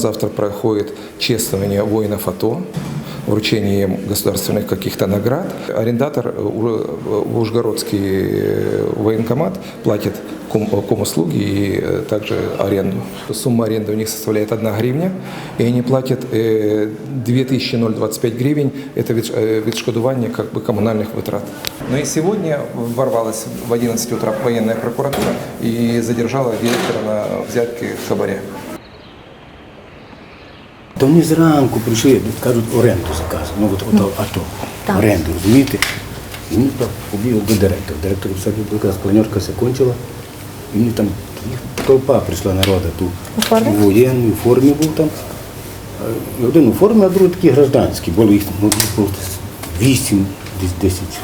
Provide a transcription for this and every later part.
Завтра проходит чествование воинов АТО, вручение им государственных каких-то наград. Арендатор, э, Ужгородский э, военкомат, платит ком, комуслуги и э, также аренду. Сумма аренды у них составляет 1 гривня, и они платят э, 2025 гривен, это відш- э, відшкодування как бы коммунальных вытрат. Но и сегодня ворвалась в 11 утра военная прокуратура и задержала директора на взятке хабаря. То вони зранку прийшли, кажуть, оренду заказу. Ну от, от АТО. Так. Оренду, розумієте? І він так побіг до директора. Директор все якраз планерка все. І вони там толпа прийшла народу тут. У формі? В воєнній формі був там. І один у формі, а другий такий гражданський. Було їх ну, було десь вісім, десь десять.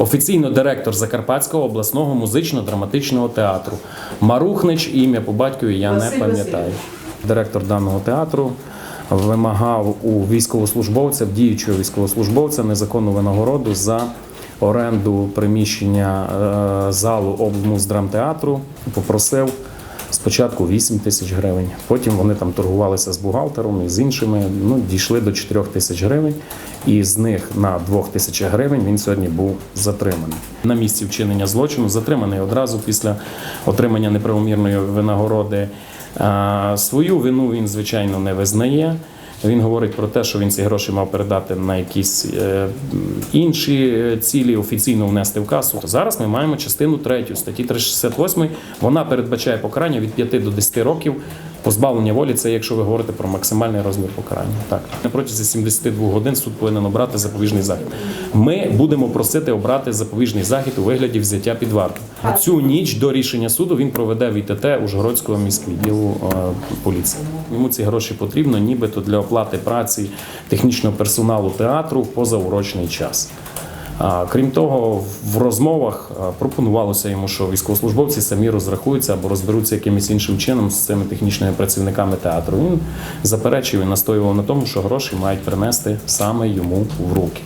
Офіційно директор Закарпатського обласного музично-драматичного театру. Марухнич ім'я по батькові я не пам'ятаю. Директор даного театру вимагав у військовослужбовця, діючого військовослужбовця незаконну винагороду за оренду приміщення е, залу облмуздрамтеатру. Попросив спочатку 8 тисяч гривень. Потім вони там торгувалися з бухгалтером і з іншими. Ну дійшли до 4 тисяч гривень, і з них на 2 тисячах гривень він сьогодні був затриманий. На місці вчинення злочину затриманий одразу після отримання неправомірної винагороди. Свою вину він звичайно не визнає. Він говорить про те, що він ці гроші мав передати на якісь е, інші е, цілі, офіційно внести в касу. Зараз ми маємо частину третю статті 368. Вона передбачає покарання від 5 до 10 років. Позбавлення волі це якщо ви говорите про максимальний розмір покарання. Так на протязі 72 годин суд повинен обрати запобіжний захід. Ми будемо просити обрати запобіжний захід у вигляді взяття під варту. Цю ніч до рішення суду він проведе в ІТТ Ужгородського міськвідділу е, поліції. Йому ці гроші потрібно, нібито для оплати праці технічного персоналу театру в позаурочний час. Крім того, в розмовах пропонувалося йому, що військовослужбовці самі розрахуються або розберуться якимось іншим чином з цими технічними працівниками театру. Він заперечив і настоював на тому, що гроші мають принести саме йому в руки.